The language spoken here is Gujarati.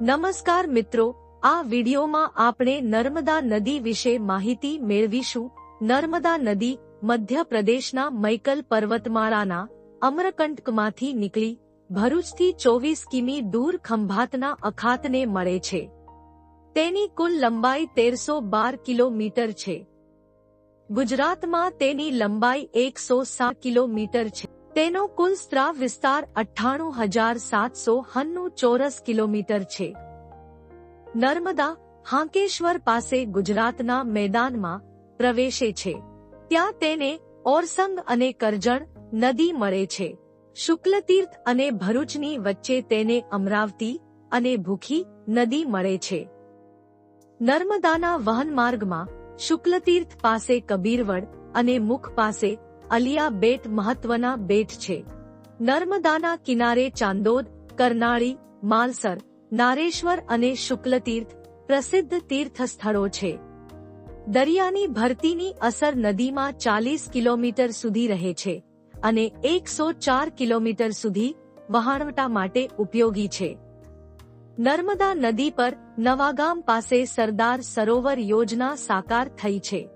નમસ્કાર મિત્રો, આ વિડીયોમાં આપણે નર્મદા નદી વિશે માહિતી મેળવીશું. નર્મદા નદી મધ્યપ્રદેશના મૈકલ પર્વતમાળાના અમરકંટકમાંથી નીકળી ભરૂચથી ચોવીસ કિમી દૂર ખંભાતના અખાતને મળે છે. તેની કુલ લંબાઈ તેરસો બાર કિલોમીટર છે. ગુજરાતમાં તેની લંબાઈ એકસો સાત કિલોમીટર છે. તેનો કુલ સ્ત્રાવ વિસ્તાર અઠ્ઠાણું હજાર સાતસો હન્નું ચોરસ કિલોમીટર છે. નર્મદા, હાંકેશ્વર પાસે ગુજરાતના મેદાનમાં પ્રવેશે છે. ત્યાં તેને ઓરસંગ અને કરજણ નદી મળે છે. શુક્લતીર્થ અને ભરૂચની વચ્ચે તેને અમરાવતી અને ભૂખી નદી મળે છે. નર્મદાના વહન માર્ગમાં શુક્લતીર્થ પાસે કબીરવડ અને મુખ પાસે અલિયા બેટ મહત્વના બેટ છે. નર્મદાના કિનારે ચાંદોદ, કરનાળી, માલસર, નારેશ્વર અને શુક્લતીર્થ પ્રસિદ્ધ તીર્થ સ્થળો છે. દરિયાની ભરતીની અસર નદીમાં ચાલીસ કિલોમીટર સુધી રહે છે અને એકસો ચાર કિલોમીટર સુધી વહાણવટા માટે ઉપયોગી છે. નર્મદા નદી પર નવાગામ પાસે સરદાર સરોવર યોજના સાકાર થઈ છે.